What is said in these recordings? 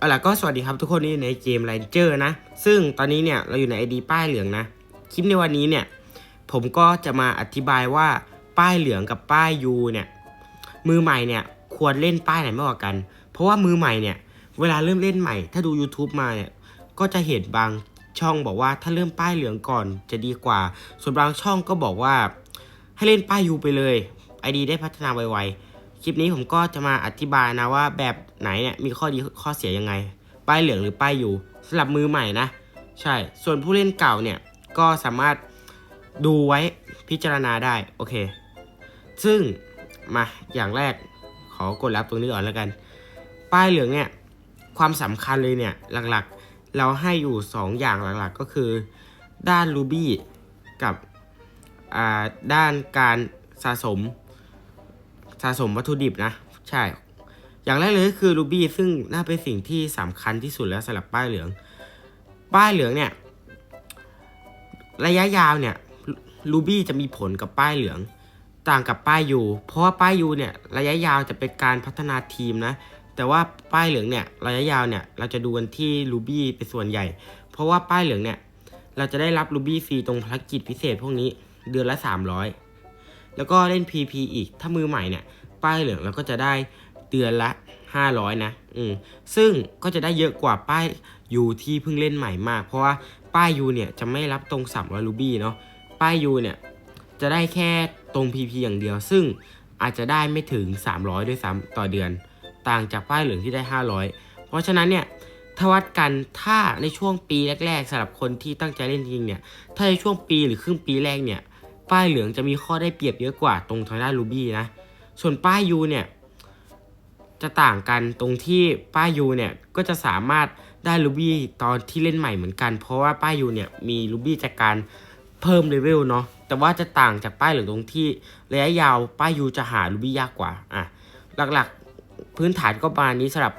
เอาล่ะก็สวัสดีครับทุกคนนี่ในเกม Ranger นะ ซึ่งตอนนี้เนี่ยเราอยู่ใน ID ป้ายเหลืองนะ คลิปในวันนี้เนี่ย ผมก็จะมาอธิบายว่าป้ายเหลืองกับป้ายยูเนี่ย มือใหม่เนี่ยควรเล่นป้ายไหนมากกว่ากัน เพราะว่ามือใหม่เนี่ย เวลาเริ่มเล่นใหม่ ถ้าดู YouTube มาเนี่ย ก็จะเห็นบางช่องบอกว่าถ้าเริ่มป้ายเหลืองก่อนจะดีกว่า ส่วนบางช่องก็บอกว่า ให้เล่นป้ายยูไปเลย ID ได้พัฒนาไวๆ คลิปนี้ผมก็จะมาอธิบายนะว่าแบบไหนเนี่ยมีข้อดีข้อเสียยังไง ป้ายเหลืองหรือป้ายอยู่สำหรับมือใหม่นะ ใช่ ส่วนผู้เล่นเก่าเนี่ยก็สามารถดูไว้พิจารณาได้โอเค ซึ่งมาอย่างแรกขอกดรับตรงนี้ก่อนแล้วกัน ป้ายเหลืองเนี่ยความสำคัญเลยเนี่ยหลักๆ เราให้อยู่ 2 อย่างหลักๆก็คือ ด้าน Ruby กับอ่าด้านการสะสม สะสมวัตถุดิบนะ ใช่ อย่างแรกเลยก็คือ Ruby ซึ่งน่าเป็นสิ่งที่สำคัญที่สุดแล้วสำหรับป้ายเหลือง ป้ายเหลืองเนี่ยระยะยาวเนี่ย Ruby จะมีผลกับป้ายเหลือง ต่างกับป้ายยูเพราะว่าป้ายยูเนี่ยระยะยาวจะเป็นการพัฒนาทีมนะแต่ว่าป้ายเหลืองเนี่ยระยะยาวเนี่ยเราจะดูกันที่ Ruby เป็นส่วนใหญ่ เพราะว่าป้ายเหลืองเนี่ยเราจะได้รับ Ruby ฟรีตรงภารกิจพิเศษพวกนี้เดือนละ 300 แล้วก็เล่น PP อีก ถ้ามือใหม่เนี่ย ป้ายเหลืองเราก็จะได้เดือนละ 500 นะ อืม ซึ่งก็จะได้เยอะกว่าป้ายยูที่เพิ่งเล่นใหม่มาก เพราะว่าป้ายยูเนี่ยจะไม่รับตรง300 Ruby เนาะ ป้ายยูเนี่ยจะได้แค่ตรง PP อย่างเดียว ซึ่งอาจจะได้ไม่ถึง 300 ด้วยซ้ำต่อเดือน ต่างจากป้ายเหลืองที่ได้ 500 เพราะฉะนั้นเนี่ยถ้าวัดกันถ้าในช่วงปีแรกๆสำหรับคนที่ตั้งใจเล่นจริงเนี่ย ถ้าในช่วงปีหรือครึ่งปีแรกเนี่ย ป้ายเหลืองจะมีข้อได้เปรียบเยอะกว่าตรงทางด้านรูบี้นะ ส่วนป้ายยูเนี่ยจะต่างกันตรงที่ป้ายยูเนี่ยก็จะสามารถได้รูบี้ตอนที่เล่นใหม่เหมือนกัน เพราะว่าป้ายยูเนี่ยมีรูบี้จากการเพิ่มเลเวลเนาะแต่ว่าจะต่างจากป้ายเหลืองตรงที่ระยะยาวป้ายยูจะหารูบี้ยากกว่าอะหลักๆพื้นฐานก็ประมาณนี้สำหรับ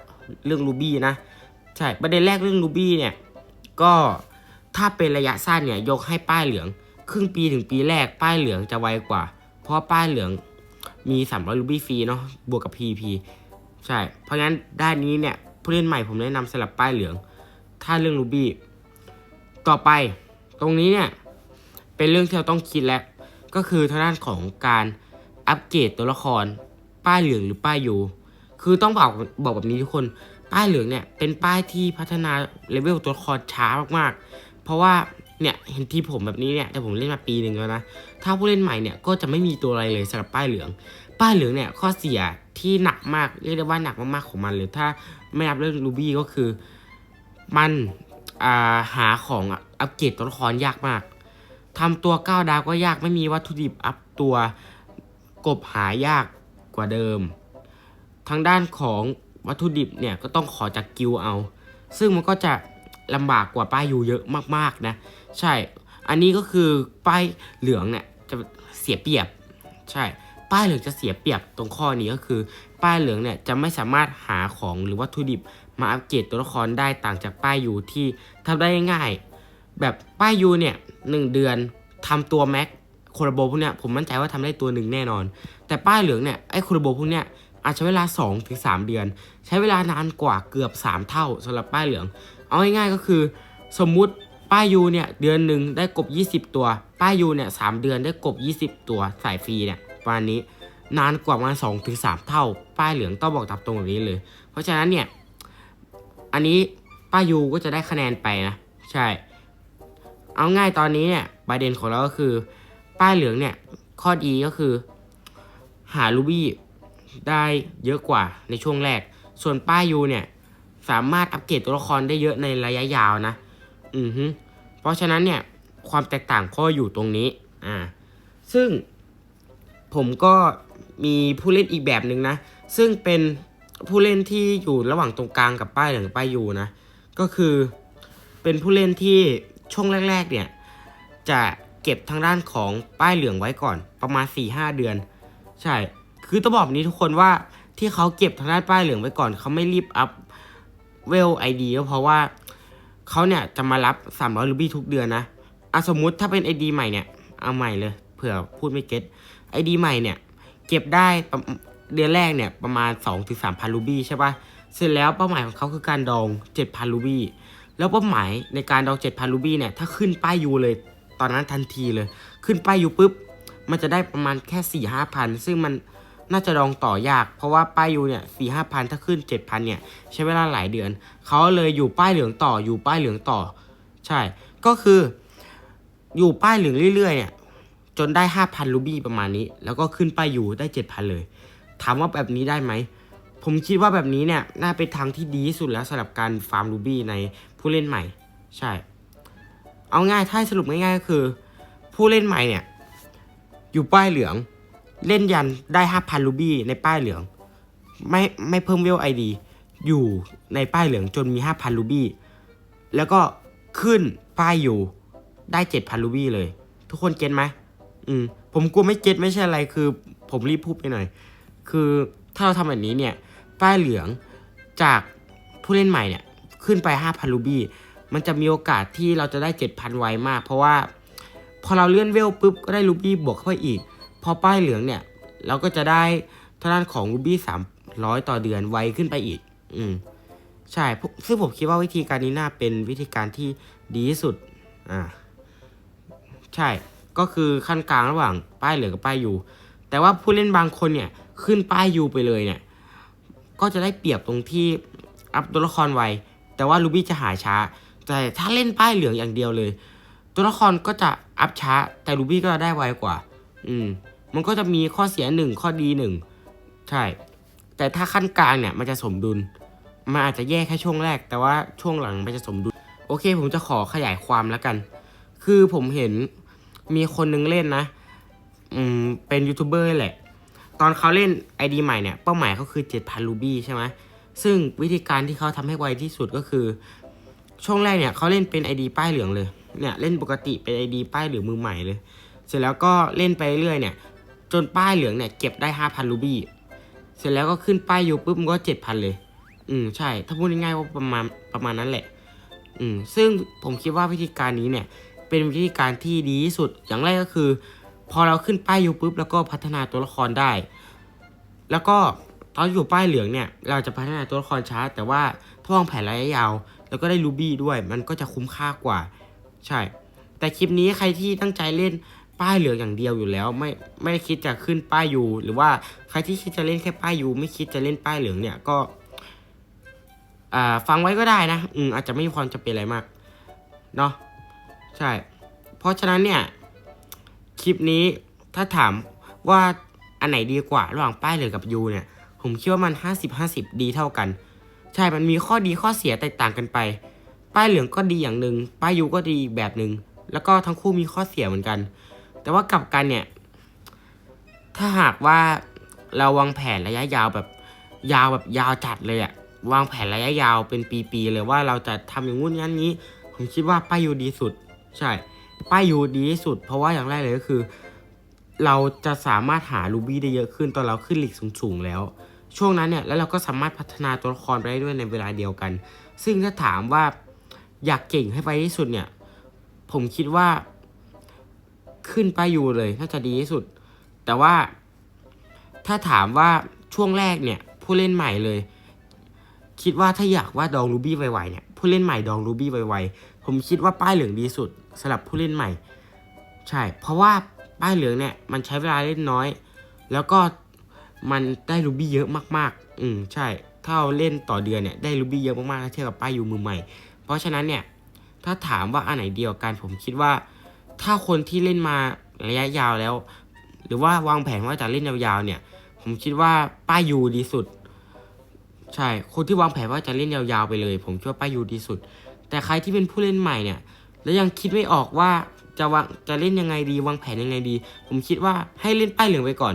เรื่องรูบี้นะใช่ประเด็นแรกเรื่องรูบี้เนี่ยก็ถ้าเป็นระยะสั้นเนี่ยยกให้ป้ายเหลือง ครึ่งปีถึงปีแรกป้ายเหลืองจะไวกว่า เพราะป้ายเหลืองมี300รูบี้ฟรีเนาะบวกกับ PP ใช่ เพราะงั้นด้านนี้เนี่ยผู้เล่นใหม่ผมแนะนำสลับป้ายเหลือง ถ้าเรื่องรูบี้ต่อไปตรงนี้เนี่ยเป็นเรื่องที่เราต้องคิดแล้ว ก็คือทางด้านของการอัปเกรดตัวละคร ป้ายเหลืองหรือป้ายยูคือต้องบอกบอกแบบนี้ทุกคนป้ายเหลืองเนี่ยเป็นป้ายที่พัฒนาเลเวลตัวละครช้ามากๆ เพราะว่า เนี่ยเห็นที่ผมแบบนี้เนี่ยแต่ผมเล่นมาปีหนึ่งแล้วนะถ้าผู้เล่นใหม่เนี่ยก็จะไม่มีตัวอะไรเลยสำหรับป้ายเหลือง ป้ายเหลืองเนี่ยข้อเสียที่หนักมากเรียกได้ว่าหนักมากๆของมันเลยถ้าไม่นับเรื่องรูบี้ก็คือมันาหาของอัปเกรดตัวละครยากมากทำตัวก้าวดาวก็ยากไม่มีวัตถุดิบอัพตัวกบหายากกว่าเดิม ทางด้านของวัตถุดิบเนี่ยก็ต้องขอจากกิลเอา ซึ่งมันก็จะลำบากกว่าป้ายอยู่เยอะมากๆนะ ใช่ อันนี้ก็คือป้ายเหลืองเนี่ยจะเสียเปรียบ ใช่ ป้ายเหลืองจะเสียเปรียบตรงข้อนี้ก็คือ ป้ายเหลืองเนี่ยจะไม่สามารถหาของหรือวัตถุดิบมาอัปเกรดตัวละครได้ต่างจากป้ายยูที่ทำได้ง่าย แบบป้ายยูเนี่ยหนึ่งเดือนทำตัวแม็กโครโบพวกเนี้ยผมมั่นใจว่าทำได้ตัวหนึ่งแน่นอน แต่ป้ายเหลืองเนี่ยไอ้โครโบพวกเนี้ยอาจใช้เวลา2-3ถึง3เดือน ใช้เวลานานกว่าเกือบ 3 เท่าสำหรับป้ายเหลือง เอาง่ายๆก็คือ สมมุติ ป้ายยูเนี่ยเดือนหนึ่งได้กบ 20 ตัว ป้ายยูเนี่ยสเดือนได้กบ 20 ตัวสายฟรีเนี่ยประมาณนี้นานกว่าประมาณ2ถึง3เท่า ป้ายเหลืองต้องบอกตามตรงแบบนี้เลย เพราะฉะนั้นเนี่ย อันนี้ป้ายยูก็จะได้คะแนนไปนะ ใช่ เอาง่ายตอนนี้เนี่ยประเด็นของเราก็คือ ป้ายเหลืองเนี่ย ข้อดีก็คือ หารูบี้ได้เยอะกว่าในช่วงแรก ส่วนป้ายยูเนี่ย สามารถอัปเกรดตัวละครได้เยอะในระยะยาวนะ อือฮึ เพราะฉะนั้นเนี่ยความแตกต่างข้ออยู่ตรงนี้อ่าซึ่งผมก็มีผู้เล่นอีกแบบหนึ่งนะ ซึ่งเป็นผู้เล่นที่อยู่ระหว่างตรงกลางกับป้ายเหลืองป้ายยูนะ ก็คือเป็นผู้เล่นที่ช่วงแรก ๆ เนี่ย จะเก็บทางด้านของป้ายเหลืองไว้ก่อนประมาณ 4-5 เดือน ใช่ คือต้องบอกนี้ทุกคนว่าที่เขาเก็บทางด้านป้ายเหลืองไว้ก่อนเขาไม่รีบอัพเวลไอดีก็เพราะว่า เขาเนี่ยจะมารับ 300รูบี้ทุกเดือนนะอะสมมุติถ้าเป็น ID ใหม่เนี่ย เอาใหม่เลย เผื่อพูดไม่เก็ต ID ใหม่เนี่ย เก็บได้เดือนแรกเนี่ยประมาณ 2-3พันรูบี้ใช่ปะเสร็จแล้วเป้าหมายของเขาคือการดอง 7,000รูบี้แล้วเป้าหมายในการดอง 7,000รูบี้เนี่ยถ้าขึ้นป้ายยูเลยตอนนั้นทันทีเลย ขึ้นป้ายยูปุ๊บมันจะได้ประมาณแค่4 5พันซึ่งมัน น่าจะดองต่อยาก เพราะว่าป้ายยูเนี่ย4 5พันถ้าขึ้น7,000เนี่ยใช้เวลาหลายเดือน เขาเลยอยู่ป้ายเหลืองต่ออยู่ป้ายเหลืองต่อ ใช่ ก็คือ อยู่ป้ายเหลืองเรื่อยๆเนี่ยจนได้5,000รูบี้ประมาณนี้ แล้วก็ขึ้นป้ายยูได้7,000เลย ถามว่าแบบนี้ได้ไหมผมคิดว่าแบบนี้เนี่ยน่าเป็นทางที่ดีที่สุดแล้วสำหรับการฟาร์มรูบี้ในผู้เล่นใหม่ ใช่ เอาง่ายถ้าสรุปง่ายๆก็คือ ผู้เล่นใหม่เนี่ย อยู่ป้ายเหลือง เล่นยันได้5,000รูบี้ในป้ายเหลือง ไม่ไม่เพิ่มเวลไอดีอยู่ในป้ายเหลืองจนมี5,000รูบี้แล้วก็ขึ้นป้ายอยู่ได้7,000รูบี้เลย ทุกคนเก็ตไหมอืมผมกลัวไม่เก็ตไม่ใช่อะไรคือ ผมรีบพูดไปหน่อย คือถ้าเราทำแบบนี้เนี่ย ป้ายเหลืองจากผู้เล่นใหม่เนี่ยขึ้นไป 5,000รูบี้มันจะมีโอกาสที่เราจะได้ 7,000 ไวมาก เพราะว่า พอเราเลื่อนเวลปุ๊บก็ได้รูบี้บวกเข้าไปอีก พอป้ายเหลืองเนี่ย เราก็จะได้ทางด้านของรูบี้300ต่อเดือนไวขึ้นไปอีก อืมใช่ ซึ่งผมคิดว่าวิธีการนี้น่าเป็นวิธีการที่ดีที่สุด อ่า ใช่ ก็คือขั้นกลางระหว่างป้ายเหลืองกับป้ายยูแต่ว่าผู้เล่นบางคนเนี่ยขึ้นป้ายยูไปเลยเนี่ย ก็จะได้เปรียบตรงที่อัพตัวละครไว แต่ว่ารูบี้จะหายช้า แต่ถ้าเล่นป้ายเหลืองอย่างเดียวเลย ตัวละครก็จะอัพช้า แต่รูบี้ก็ได้ไวกว่า อืม มันก็จะมีข้อเสียหนึ่งข้อดีหนึ่งใช่ แต่ถ้าขั้นกลางเนี่ยมันจะสมดุล มันอาจจะแย่แค่ช่วงแรก แต่ว่าช่วงหลังมันจะสมดุล โอเค ผมจะขอขยายความแล้วกัน คือผมเห็นมีคนนึงเล่นนะ อืม เป็นยูทูบเบอร์แหละ ตอนเขาเล่น ID ใหม่เนี่ย เป้าหมายเขาคือ 7,000 รูบี้ใช่ไหม ซึ่งวิธีการที่เขาทำให้ไวที่สุดก็คือ ช่วงแรกเนี่ยเขาเล่นเป็น ID ป้ายเหลืองเลย เนี่ยเล่นปกติเป็น ID ป้ายเหลืองมือใหม่เลย เสร็จแล้วก็เล่นไปเรื่อยเนี่ย จนป้ายเหลืองเนี่ยเก็บได้ 5,000รูบี้เสร็จแล้วก็ขึ้นป้ายยูปุ๊บมันก็ 7,000 เลย อืมใช่ ถ้าพูดง่ายๆว่าประมาณประมาณนั้นแหละ อืมซึ่งผมคิดว่าวิธีการนี้เนี่ย เป็นวิธีการที่ดีที่สุดอย่างแรกก็คือ พอเราขึ้นป้ายยูปุ๊บแล้วก็พัฒนาตัวละครได้ แล้วก็ตอนอยู่ป้ายเหลืองเนี่ย เราจะพัฒนาตัวละครช้า แต่ว่าถ้าวางแผนระยะยาว แล้วก็ได้รูบี้ด้วย มันก็จะคุ้มค่ากว่า ใช่ แต่คลิปนี้ใครที่ตั้งใจเล่น ป้ายเหลืองอย่างเดียวอยู่แล้ว ไม่ไม่คิดจะขึ้นป้ายยูหรือว่าใครที่คิดจะเล่นแค่ป้ายยูไม่คิดจะเล่นป้ายเหลืองเนี่ยก็อ่าฟังไว้ก็ได้นะอืมอาจจะไม่มีความจำเป็นอะไรมากเนาะใช่ เพราะฉะนั้นเนี่ยคลิปนี้ถ้าถามว่าอันไหนดีกว่าระหว่างป้ายเหลืองกับยูเนี่ย ผมคิดว่ามัน 50 50 ดีเท่ากัน ใช่มันมีข้อดีข้อเสียแตกต่างกันไป ป้ายเหลืองก็ดีอย่างหนึ่งป้ายยูก็ดีอีกแบบหนึ่งแล้วก็ทั้งคู่มีข้อเสียเหมือนกัน แต่ว่ากลับกันเนี่ย ถ้าหากว่าเราวางแผนระยะยาวแบบยาวแบบยาวจัดเลยอะวางแผนระยะยาวเป็นปีๆเลยว่าเราจะทำอย่างงู้นอย่างนี้ ผมคิดว่าป้ายยูดีสุด ใช่ป้ายยูดีที่สุด เพราะว่าอย่างแรกเลยก็คือ เราจะสามารถหารูบี้ได้เยอะขึ้นตอนเราขึ้นหลีกสูงๆแล้ว ช่วงนั้นเนี่ยแล้วเราก็สามารถพัฒนาตัวละครไปได้ด้วยในเวลาเดียวกัน ซึ่งถ้าถามว่าอยากเก่งให้ไปที่สุดเนี่ย ผมคิดว่า ขึ้นป้ายยูเลยน่าจะดีที่สุด แต่ว่าถ้าถามว่าช่วงแรกเนี่ย ผู้เล่นใหม่เลย คิดว่าถ้าอยากว่าดองรูบี้ไวๆเนี่ยผู้เล่นใหม่ดองรูบี้ไวๆผมคิดว่าป้ายเหลืองดีสุดสำหรับผู้เล่นใหม่ ใช่ เพราะว่าป้ายเหลืองเนี่ยมันใช้เวลาเล่นน้อย แล้วก็มันได้รูบี้เยอะมาก ๆ อืมใช่ถ้าเราเล่นต่อเดือนเนี่ยได้รูบี้เยอะมากๆถ้าเทียบกับป้ายยูมือใหม่ เพราะฉะนั้นเนี่ยถ้าถามว่าอันไหนเดียวกันผมคิดว่า ถ้าคนที่เล่นมาระยะยาวแล้ว หรือว่าวางแผนว่าจะเล่นยาวๆเนี่ย ผมคิดว่าป้ายยูดีสุด ใช่ คนที่วางแผนว่าจะเล่นยาวๆไปเลย ผมคิดว่าป้ายยูดีสุด แต่ใครที่เป็นผู้เล่นใหม่เนี่ย แล้วยังคิดไม่ออกว่าจะวางจะเล่นยังไงดี วางแผนยังไงดี ผมคิดว่าให้เล่นป้ายเหลืองไปก่อน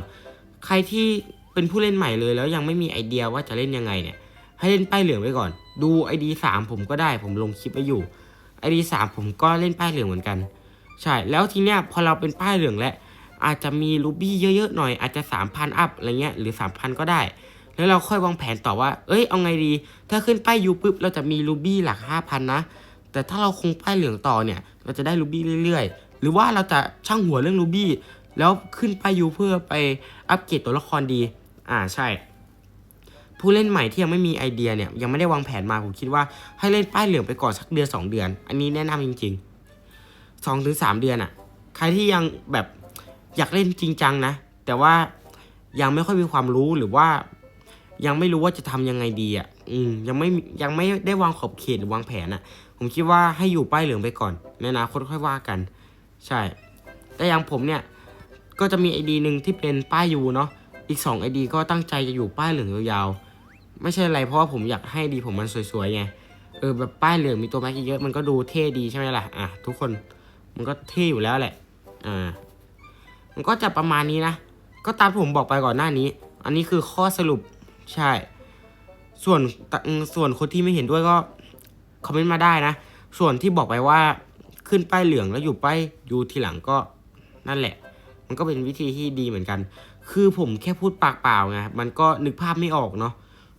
ใครที่เป็นผู้เล่นใหม่เลยแล้วยังไม่มีไอเดียว่าจะเล่นยังไงเนี่ย ให้เล่นป้ายเหลืองไปก่อน ดูไอดีสามผมก็ได้ ผมลงคลิปไปอยู่ไอดีสามผมก็เล่นป้ายเหลืองเหมือนกัน ใช่ แล้วทีเนี้ยพอเราเป็นป้ายเหลืองแล้วอาจจะมีรูบี้เยอะๆหน่อยอาจจะ 3,000 อัพอะไรเงี้ยหรือ 3,000 ก็ได้ แล้วเราค่อยวางแผนต่อว่า เอ้ยเอาไงดี ถ้าขึ้นป้ายยูปุ๊บเราจะมีรูบี้หลัก 5,000 นะ แต่ถ้าเราคงป้ายเหลืองต่อเนี่ย เราจะได้รูบี้เรื่อยๆ หรือว่าเราจะช่างหัวเรื่องรูบี้แล้วขึ้นป้ายยูเพื่อไปอัปเกรดตัวละครดี อ่าใช่ ผู้เล่นใหม่ที่ยังไม่มีไอเดียเนี่ยยังไม่ได้วางแผนมาผมคิดว่าให้เล่นป้ายเหลืองไปก่อนสักเดือนสองเดือน อันนี้แนะนำจริง ๆ สองถึงสามเดือนอะใครที่ยังแบบอยากเล่นจริงจังนะ แต่ว่ายังไม่ค่อยมีความรู้หรือว่า ยังไม่รู้ว่าจะทำยังไงดีอะอืมยังไม่ยังไม่ได้วางขอบเขตหรือวางแผนอะผมคิดว่าให้อยู่ป้ายเหลืองไปก่อนในอนาคตค่อยว่ากัน ใช่ แต่อย่างผมเนี่ยก็จะมีไอดีหนึ่งที่เป็นป้ายยูเนาะอีก2ไอดีก็ตั้งใจจะอยู่ป้ายเหลืองยาวๆ ไม่ใช่อะไรเพราะว่าผมอยากให้ดีผมมันสวยๆไง เออแบบป้ายเหลืองมีตัวแม็กเยอะมันก็ดูเท่ดีใช่ไหมล่ะ อะทุกคน มันก็เท่อยู่แล้วแหละอ่ามันก็จะประมาณนี้นะ ก็ตามผมบอกไปก่อนหน้านี้ อันนี้คือข้อสรุปใช่ ส่วนส่วนคนที่ไม่เห็นด้วยก็คอมเมนต์มาได้นะ ส่วนที่บอกไปว่าขึ้นป้ายเหลืองแล้วอยู่ป้ายยูทีหลังก็นั่นแหละ มันก็เป็นวิธีที่ดีเหมือนกัน คือผมแค่พูดปากเปล่าไงมันก็นึกภาพไม่ออกเนาะ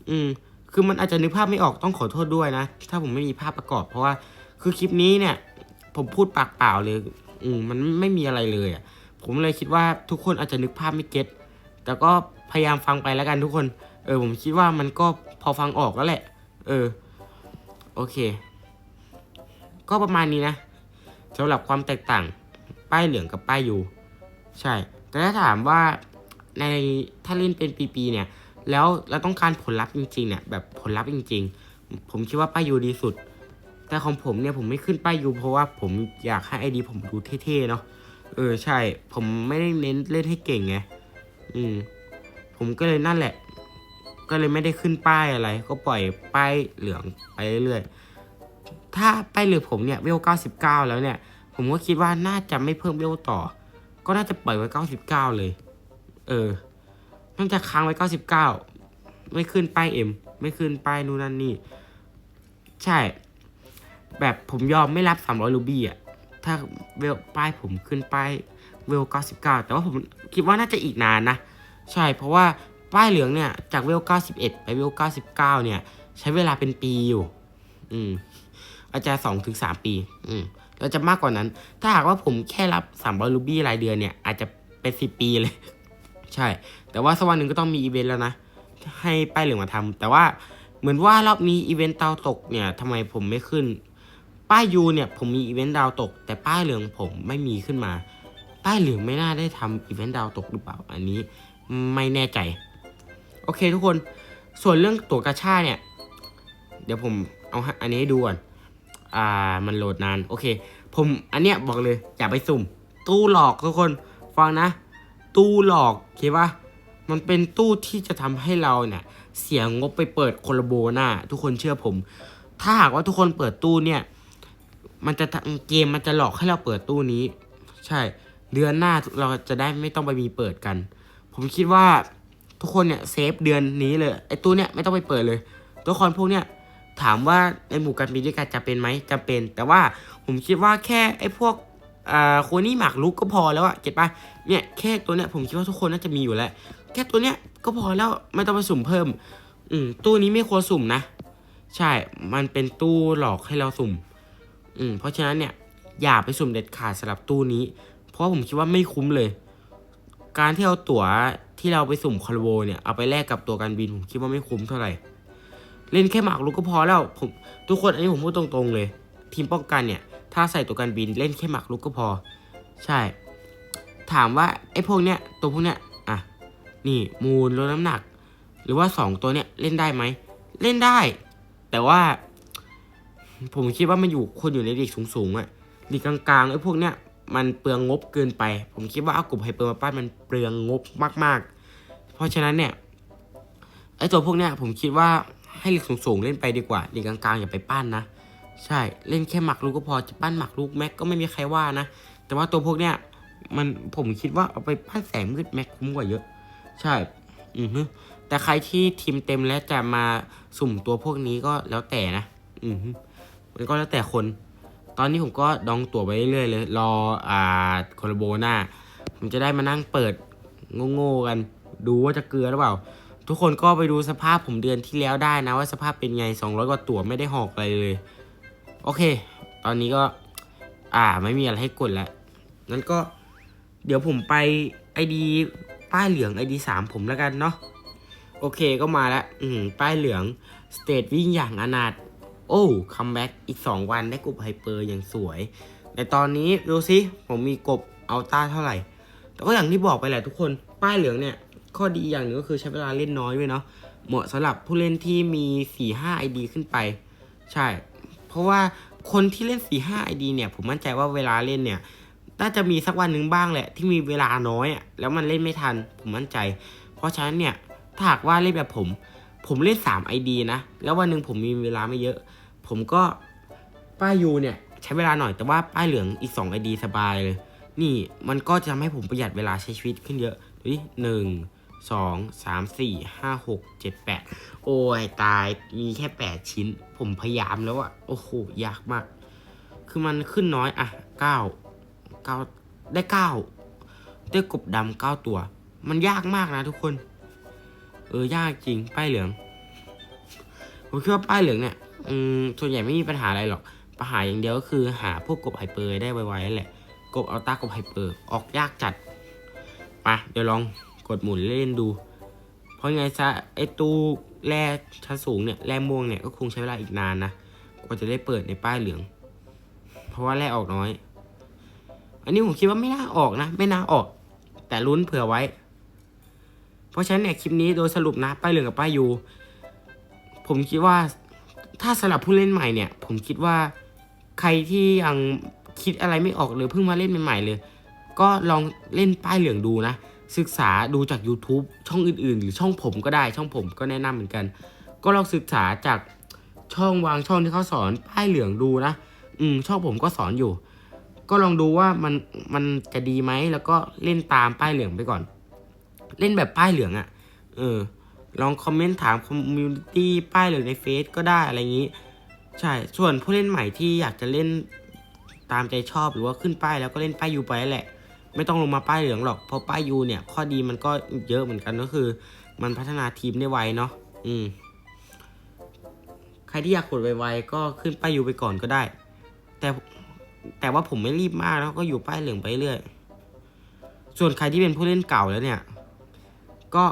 อืม คือมันอาจจะนึกภาพไม่ออกต้องขอโทษด้วยนะ ถ้าผมไม่มีภาพประกอบเพราะว่า คือคลิปนี้เนี่ย ผมพูดปากเปล่าเลย อืมมันไม่มีอะไรเลยอะ ผมเลยคิดว่าทุกคนอาจจะนึกภาพไม่เก็ตแต่ก็พยายามฟังไปแล้วกันทุกคน เออ ผมคิดว่ามันก็พอฟังออกแล้วแหละ เออ โอเค ก็ประมาณนี้นะสำหรับความแตกต่าง ป้ายเหลืองกับป้ายยูใช่ แต่ถ้าถามว่าในถ้าเล่นเป็นปีๆเนี่ย แล้วเราต้องการผลลัพธ์จริงๆเนี่ยแบบผลลัพธ์จริง ๆ ผมคิดว่าป้ายยูดีสุด แต่ของผมเนี่ยผมไม่ขึ้นป้ายยูเพราะว่าผมอยากให้ไอดีผมดูเท่ๆเนาะเออใช่ ผมไม่ได้เน้นเล่นให้เก่งไงอืมผมก็เลยนั่นแหละ ก็เลยไม่ได้ขึ้นป้ายอะไร ก็ปล่อยป้ายเหลืองไปเรื่อยๆถ้าป้ายเหลืองผมเนี่ยเวล99 แล้วเนี่ย ผมก็คิดว่าน่าจะไม่เพิ่มเวลต่อ ก็น่าจะปล่อยไว้ 99 เลย เออน่าจะค้างไว้ 99 ไม่ขึ้นป้ายเอ็มไม่ขึ้นป้ายนู่นนั่นนี่ ใช่ แบบผมยอมไม่รับ 300ลูบี้อะ ถ้าเวลป้ายผมขึ้นป้ายเวล 99 แต่ว่าผมคิดว่าน่าจะอีกนานนะ ใช่ เพราะว่าป้ายเหลืองเนี่ย จากเวล 91 ไปเวล 99 เนี่ย ใช้เวลาเป็นปีอยู่ อืม อาจจะ2ถึง3ปี อืมเราจะมากกว่านั้น ถ้าหากว่าผมแค่รับ 300ลูบี้รายเดือนเนี่ย อาจจะเป็น 10 ปีเลย ใช่ แต่ว่าสักวันหนึ่งก็ต้องมีอีเวนต์แล้วนะ ให้ป้ายเหลืองมาทำแต่ว่าเหมือนว่ารอบนี้อีเวนต์ดาตกเนี่ยทำไมผมไม่ขึ้น ป้ายยูเนี่ยผมมีอีเวนต์ดาวตก แต่ป้ายเหลืองผมไม่มีขึ้นมา ป้ายเหลืองไม่น่าได้ทำอีเวนต์ดาวตกหรือเปล่าอันนี้ไม่แน่ใจ โอเคทุกคนส่วนเรื่องตั๋วกาชาเนี่ย เดี๋ยวผมเอาอันนี้ให้ดูก่อนอ่ามันโหลดนานโอเค ผมอันเนี้ยบอกเลยอย่าไปสุ่ม ตู้หลอกทุกคนฟังนะ ตู้หลอกเคปะมันเป็นตู้ที่จะทำให้เราเนี่ย เสียงบไปเปิดโคลโบหน้าทุกคนเชื่อผม ถ้าหากว่าทุกคนเปิดตู้เนี่ย มันจะเกมมันจะหลอกให้เราเปิดตู้นี้ ใช่ เดือนหน้าเราจะได้ไม่ต้องไปมีเปิดกัน ผมคิดว่าทุกคนเนี่ยเซฟเดือนนี้เลยไอ้ตู้เนี่ยไม่ต้องไปเปิดเลยตัวละครพวกเนี่ยถามว่าในหมู่การบินด้วยกันจะเป็นไหมจำเป็น แต่ว่าผมคิดว่าแค่ไอ้พวกอ่าโคนี่หมากลุกก็พอแล้วอะเก็ตปะเนี่ยแค่ตัวเนี้ยผมคิดว่าทุกคนน่าจะมีอยู่แล้ว แค่ตัวเนี้ยก็พอแล้วไม่ต้องไปสุ่มเพิ่ม อืมตู้นี้ไม่ควรสุ่มนะ ใช่มันเป็นตู้หลอกให้เราสุ่ม อืมเพราะฉะนั้นเนี่ยอย่าไปสุ่มเด็ดขาดสำหรับตู้นี้ เพราะผมคิดว่าไม่คุ้มเลย การที่เอาตั๋วที่เราไปสุ่มคอลโบเนี่ยเอาไปแลกกับตัวการบินผมคิดว่าไม่คุ้มเท่าไหร่ เล่นแค่หมากรุกก็พอแล้วผมทุกคนอันนี้ผมพูดตรงๆเลย ทีมป้องกันเนี่ย ถ้าใส่ตัวการบินเล่นแค่หมากรุกก็พอ ใช่ ถามว่าไอ้พวกเนี้ยตัวพวกเนี้ยอะนี่มูลลดน้ำหนัก หรือว่าสองตัวเนี้ยเล่นได้ไหมเล่นได้ แต่ว่า ผมคิดว่ามันอยู่คนอยู่ในลีกสูงๆอะลีกกลางๆไอ้พวกเนี้ยมันเปลืองงบเกินไป ผมคิดว่าเอากลุ่มไฮเปอร์มาปั้นมันเปลืองงบมาก ๆ เพราะฉะนั้นเนี่ยไอ้ตัวพวกเนี้ยผมคิดว่าให้ลีกสูงๆเล่นไปดีกว่าลีกกลางๆอย่าไปปั้นนะ ใช่เล่นแค่หมักลูกก็พอจะปั้นหมักลูกแม็กก็ไม่มีใครว่านะ แต่ว่าตัวพวกเนี้ยมันผมคิดว่าเอาไปปั้นแสงมืดแม็กคุ้มกว่าเยอะ ใช่อือฮึแต่ใครที่ทีมเต็มและจะมาสุ่มตัวพวกนี้ก็แล้วแต่นะ อือฮึ มันก็แล้วแต่คน ตอนนี้ผมก็ดองตั๋วไปเรื่อยๆเลย รออ่าโคลาโบนาผมจะได้มานั่งเปิดโง่ๆกัน ดูว่าจะเกลือหรือเปล่า ทุกคนก็ไปดูสภาพผมเดือนที่แล้วได้นะว่าสภาพเป็นไง 200 กว่าตั๋วไม่ได้หอกอะไรเลย โอเค ตอนนี้ก็ อ่าไม่มีอะไรให้กดแล้วงั้นก็เดี๋ยวผมไปไอดีป้ายเหลืองไอดีสามผมแล้วกันเนาะโอเคก็มาแล้ว อืมป้ายเหลืองสเตทวิ่งอย่างอนาถ โอ้คัมแบ็กอีก 2 วันได้กบไฮเปอร์อย่างสวยแต่ตอนนี้ดูสิผมมีกบอัลต้าเท่าไหร่ แต่ก็อย่างที่บอกไปแหละทุกคนป้ายเหลืองเนี่ย ข้อดีอย่างหนึ่งก็คือใช้เวลาเล่นน้อยด้วยเนาะเหมาะสำหรับผู้เล่นที่มี 4-5 ID ขึ้นไป ใช่ เพราะว่าคนที่เล่น 4-5 ID เนี่ย ผมมั่นใจว่าเวลาเล่นเนี่ยน่าจะมีสักวันหนึ่งบ้างแหละ ที่มีเวลาน้อยอะแล้วมันเล่นไม่ทันผมมั่นใจ เพราะฉะนั้นเนี่ยถ้าหากว่าเล่นแบบผม ผมเล่น 3 ID นะ แล้ววันหนึ่งผมมีเวลาไม่เยอะ ผมก็ป้ายยูเนี่ยใช้เวลาหน่อยแต่ว่าป้ายเหลืองอีก2 ID สบายเลย นี่มันก็จะทำให้ผมประหยัดเวลาใช้ชีวิตขึ้นเยอะดูดิหนึ่งสองสามสี่ห้าหกเจ็ดแปดโอ้ยตายมีแค่แปดชิ้น ผมพยายามแล้วอะโอ้โหยากมาก คือมันขึ้นน้อยอะเก้าเก้าได้เก้าได้กบดำเก้าตัว มันยากมากนะทุกคน เออยากจริงป้ายเหลือง ผมคิดว่าป้ายเหลืองเนี่ย อืมส่วนใหญ่ไม่มีปัญหาอะไรหรอก ปัญหาอย่างเดียวก็คือหาพวกกบไฮเปอร์ได้ไวๆนั่นแหละ กบอัลต้ากบไฮเปอร์ออกยากจัดมาเดี๋ยวลองกดหมุนเล่นดู เพราะไงซะไอตู้แร่ชั้นสูงเนี่ยแร่ม่วงเนี่ยก็คงใช้เวลาอีกนานนะกว่าจะได้เปิดในป้ายเหลือง เพราะว่าแร่ออกน้อย อันนี้ผมคิดว่าไม่น่าออกนะ ไม่น่าออก แต่ลุ้นเผื่อไว้ เพราะฉะนั้นเนี่ยคลิปนี้โดยสรุปนะป้ายเหลืองกับป้ายยูผมคิดว่า ถ้าสำหรับผู้เล่นใหม่เนี่ย ผมคิดว่าใครที่ยังคิดอะไรไม่ออกหรือเพิ่งมาเล่นใหม่ๆเลย ก็ลองเล่นป้ายเหลืองดูนะ ศึกษาดูจาก YouTube ช่องอื่นๆ หรือช่องผมก็ได้ช่องผมก็แนะนำเหมือนกัน ก็ลองศึกษาจากช่องวางช่องที่เขาสอนป้ายเหลืองดูนะ อืมช่องผมก็สอนอยู่ ก็ลองดูว่ามันมันจะดีไหมแล้วก็เล่นตามป้ายเหลืองไปก่อน เล่นแบบป้ายเหลืองอะ่ะ เออ ลองคอมเมนต์ถามคอมมูนิตี้ป้ายหลือในเฟซก็ได้อะไรอย่างนี้ ใช่ ส่วนผู้เล่นใหม่ที่อยากจะเล่นตามใจชอบหรือว่าขึ้นป้ายแล้วก็เล่นป้ายยูไปแหละ ไม่ต้องลงมาป้ายเหลืองหรอก เพราะป้ายยูเนี่ย ข้อดีมันก็เยอะเหมือนกันก็คือ มันพัฒนาทีมได้ไวเนาะอืมใครที่อยากกดไวๆก็ขึ้นป้ายยูไปก่อนก็ได้ แต่แต่ว่าผมไม่รีบมากแล้วก็อยู่ป้ายเหลืองไปเรื่อย ส่วนใครที่เป็นผู้เล่นเก่าแล้วเนี่ย ก็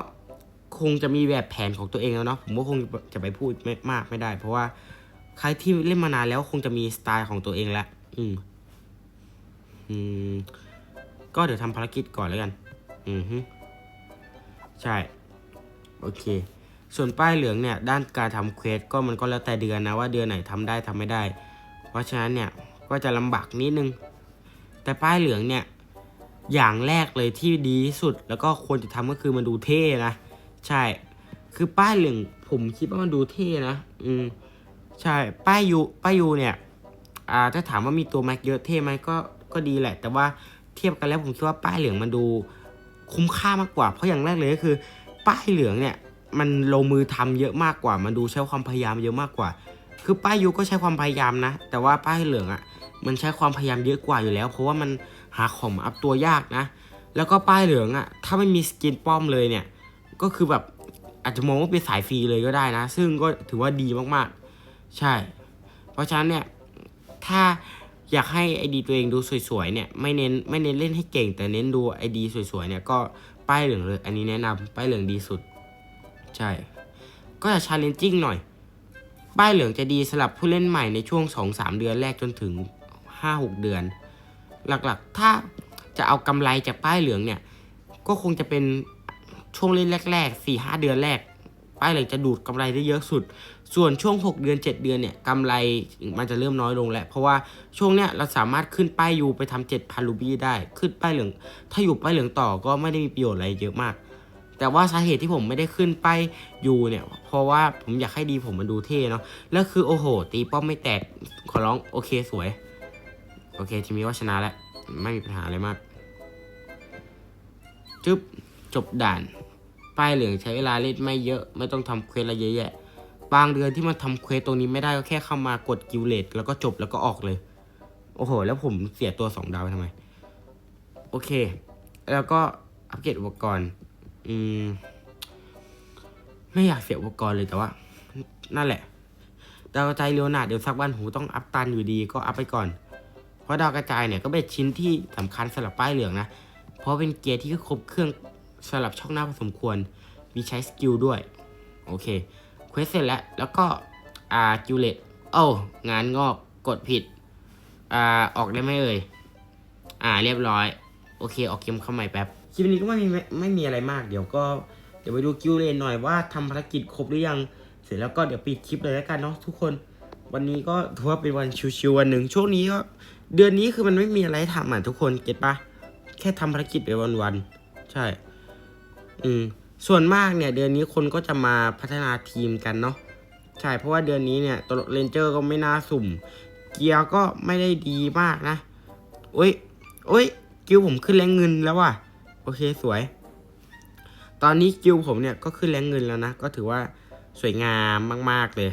คงจะมีแบบแผนของตัวเองแล้วเนาะผมก็คงจะไปพูดไม่มากไม่ได้ เพราะว่าใครที่เล่นมานานแล้วคงจะมีสไตล์ของตัวเองแล้วอืม อืม ก็เดี๋ยวทำภารกิจก่อนแล้วกัน อือฮึใช่ โอเค ส่วนป้ายเหลืองเนี่ย ด้านการทำเควสก็มันก็แล้วแต่เดือนนะว่าเดือนไหนทำได้ทำไม่ได้ เพราะฉะนั้นเนี่ยก็จะลำบากนิดนึง แต่ป้ายเหลืองเนี่ย อย่างแรกเลยที่ดีที่สุด แล้วก็ควรจะทำก็คือมันดูเท่นะ ใช่ คือป้ายเหลืองผมคิดว่ามันดูเท่นะ อืม ใช่ ป้ายยูป้ายยูเนี่ย อ่า ถ้าถามว่ามีตัวแม็กเยอะเท่ไหมก็ ก็ดีแหละ แต่ว่าเทียบกันแล้วผมคิดว่าป้ายเหลืองมันดูคุ้มค่ามากกว่า เพราะอย่างแรกเลยก็คือ ป้ายเหลืองเนี่ย มันลงมือทำเยอะมากกว่า มันดูใช้ความพยายามเยอะมากกว่า คือป้ายยูก็ใช้ความพยายามนะ แต่ว่าป้ายเหลืองอะ่ะ มันใช้ความพยายามเยอะกว่าอยู่แล้ว เพราะว่ามันหาของมาอัพตัวยากนะ แล้วก็ป้ายเหลืองอะ่ะ ถ้าไม่มีสกินป้อมเลยเนี่ย ก็คือแบบอาจจะมองว่าเป็นสายฟรีเลยก็ได้นะ ซึ่งก็ถือว่าดีมากๆ ใช่ เพราะฉะนั้นเนี่ยถ้าอยากให้ไอดีตัวเองดูสวยๆเนี่ยไม่เน้นไม่เน้นเล่นให้เก่ง แต่เน้นดูไอดีสวยๆเนี่ยก็ป้ายเหลืองเลย อันนี้แนะนำป้ายเหลืองดีสุด ใช่ ก็จะชาเลนจิ้งหน่อย ป้ายเหลืองจะดีสำหรับผู้เล่นใหม่ในช่วง 2-3 เดือนแรกจนถึง 5-6 เดือน หลักๆ ถ้าจะเอากำไรจากป้ายเหลืองเนี่ยก็คงจะเป็น ช่วงเล่นแรกๆ4-5เดือนแรกป้ายเหลืองจะดูดกำไรได้เยอะสุด ส่วนช่วง 6 เดือน 7 เดือนเนี่ยกำไรมันจะเริ่มน้อยลงแล้ว เพราะว่าช่วงเนี้ยเราสามารถขึ้นป้ายยูไปทำ7,000รูบี้ได้ ขึ้นป้ายเหลือง ถ้าอยู่ป้ายเหลืองต่อก็ไม่ได้มีประโยชน์อะไรเยอะมาก แต่ว่าสาเหตุที่ผมไม่ได้ขึ้นป้ายยูเนี่ย เพราะว่าผมอยากให้ดีผมมันดูเท่เนาะ แล้วคือโอ้โห ตีป้อมไม่แตก ขอร้องโอเคสวย โอเคทีมนี้ว่าชนะแล้ว ไม่มีปัญหาอะไรมาก จึ๊บจบด่าน ป้ายเหลืองใช้เวลาเล่นไม่เยอะ ไม่ต้องทำเควสอะไรเยอะแยะ บางเดือนที่มันทำเควสตรงนี้ไม่ได้ก็แค่เข้ามากดกิลเลตแล้วก็จบแล้วก็ออกเลย โอ้โห แล้วผมเสียตัวสองดาวไปทำไม โอเค แล้วก็อัปเกรดอุปกรณ์ อืม ไม่อยากเสียอุปกรณ์เลยแต่ว่า นั่นแหละ ดาวกระจายเร็วหนาเดี๋ยวสักวันหูต้องอัพตันอยู่ดีก็อัพไปก่อน เพราะดาวกระจายเนี่ยก็เป็นชิ้นที่สำคัญสำหรับป้ายเหลืองนะ เพราะเป็นเกียร์ที่ครบเครื่อง สำหรับช่องหน้าพอสมควร มีใช้สกิลด้วย โอเคเควสเสร็จแล้ว แล้วก็อ่ากิวเลตโอ้างานงอกกดผิดอ่าออกได้ไหมเอ่ยอ่าเรียบร้อย โอเค ออกเกมเข้าใหม่แป๊บคลิปนี้ก็ไม่มีไม่มีอะไรมากเดี๋ยวก็เดี๋ยวไปดูกิวเลตหน่อยว่าทำภารกิจครบหรือยัง เสร็จแล้วก็เดี๋ยวปิดคลิปเลยแล้วกันเนาะทุกคน วันนี้ก็ถือว่าเป็นวันชิวๆวันหนึ่งช่วงนี้ก็เดือนนี้คือมันไม่มีอะไรทำอะทุกคนเก็ตปะแค่ทำภารกิจไปวันๆใช่ อืมส่วนมากเนี่ยเดือนนี้คนก็จะมาพัฒนาทีมกันเนาะใช่เพราะว่าเดือนนี้เนี่ยตัวเรนเจอร์ก็ไม่น่าสุ่ม เกียร์ก็ไม่ได้ดีมากนะโอ้ยโอ้ยกิวผมขึ้นแรงเงินแล้วว่ะโอเคสวย ตอนนี้กิวผมเนี่ยก็ขึ้นแรงเงินแล้วนะก็ถือว่าสวยงามมาก ๆเลย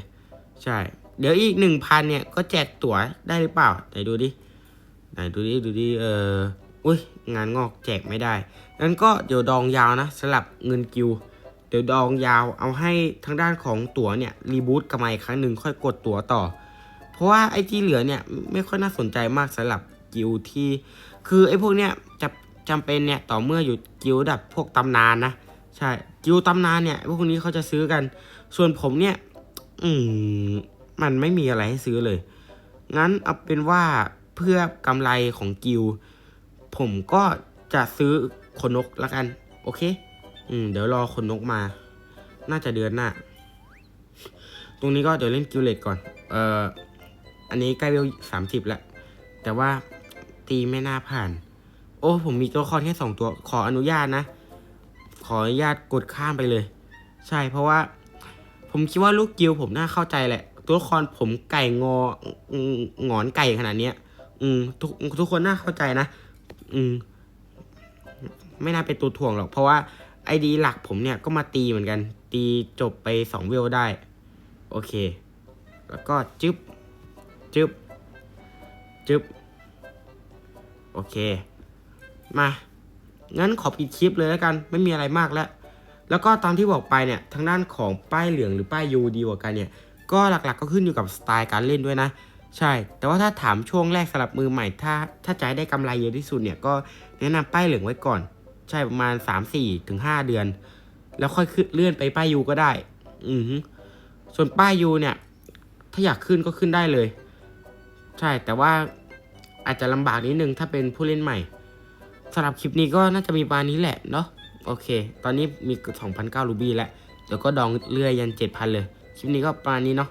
ใช่ เดี๋ยวอีกหนึ่งพันเนี่ยก็แจกตั๋วได้หรือเปล่าไหนดูดิไหนดูดิดูดิเอออุ้ยงานงอกแจกไม่ได้ งั้นก็เดี๋ยวดองยาวนะสลับเงินกิว เดี๋ยวดองยาวเอาให้ทางด้านของตั๋วเนี่ยรีบูตกลับมาอีกครั้งหนึ่งค่อยกดตั๋วต่อ เพราะว่าไอ้ที่เหลือเนี่ยไม่ค่อยน่าสนใจมากสำหรับกิวที่ คือไอ้พวกเนี้ยจะจำเป็นเนี่ยต่อเมื่ออยู่กิวดับพวกตำนานนะใช่กิวตำนานเนี่ยพวกนี้เขาจะซื้อกัน ส่วนผมเนี่ย อืมมันไม่มีอะไรให้ซื้อเลย งั้นเอาเป็นว่าเพื่อกำไรของกิว ผมก็จะซื้อ ขนนกละกัน โอเค อืม เดี๋ยวรอขนนกมา น่าจะเดือนหน้า ตรงนี้ก็เดี๋ยวเล่นกิวเลตก่อน เอ่อ อันนี้ใกล้เวลสามสิบแล้วแต่ว่าตีไม่น่าผ่าน โอ้ ผมมีตัวละครแค่สองตัว ขออนุญาตนะ ขออนุญาตกดข้ามไปเลย ใช่ เพราะว่า ผมคิดว่าลูกกิวผมน่าเข้าใจแหละ ตัวละครผมไก่งอหงอนไก่ขนาดเนี้ย อืม ทุกทุกคนน่าเข้าใจนะ อืม ไม่น่าเป็นตัวถ่วงหรอก เพราะว่าไอดีหลักผมเนี่ยก็มาตีเหมือนกัน ตีจบไปสองเวลได้ โอเค แล้วก็จึ๊บจึ๊บจึ๊บโอเค มางั้นขอปิดคลิปเลยแล้วกันไม่มีอะไรมากแล้ว แล้วก็ตามที่บอกไปเนี่ยทางด้านของป้ายเหลืองหรือป้ายยูดีกว่ากันเนี่ยก็หลักๆก็ขึ้นอยู่กับสไตล์การเล่นด้วยนะ ใช่ แต่ว่าถ้าถามช่วงแรกสำหรับมือใหม่ ถ้าถ้าให้ได้กำไรเยอะที่สุดเนี่ยก็แนะนำป้ายเหลืองไว้ก่อน ใช่ประมาณ3 4ถึง5เดือน แล้วค่อยขึ้นเลื่อนไปป้ายยูก็ได้ อือส่วนป้ายยูเนี่ย ถ้าอยากขึ้นก็ขึ้นได้เลย ใช่แต่ว่าอาจจะลำบากนิดนึงถ้าเป็นผู้เล่นใหม่สำหรับคลิปนี้ก็น่าจะมีประมาณนี้แหละเนาะโอเค ตอนนี้มี2,009รูบี้แล้ว เดี๋ยวก็ดองเรื่อยยัน 7,000 เลย คลิปนี้ก็ประมาณนี้เนาะ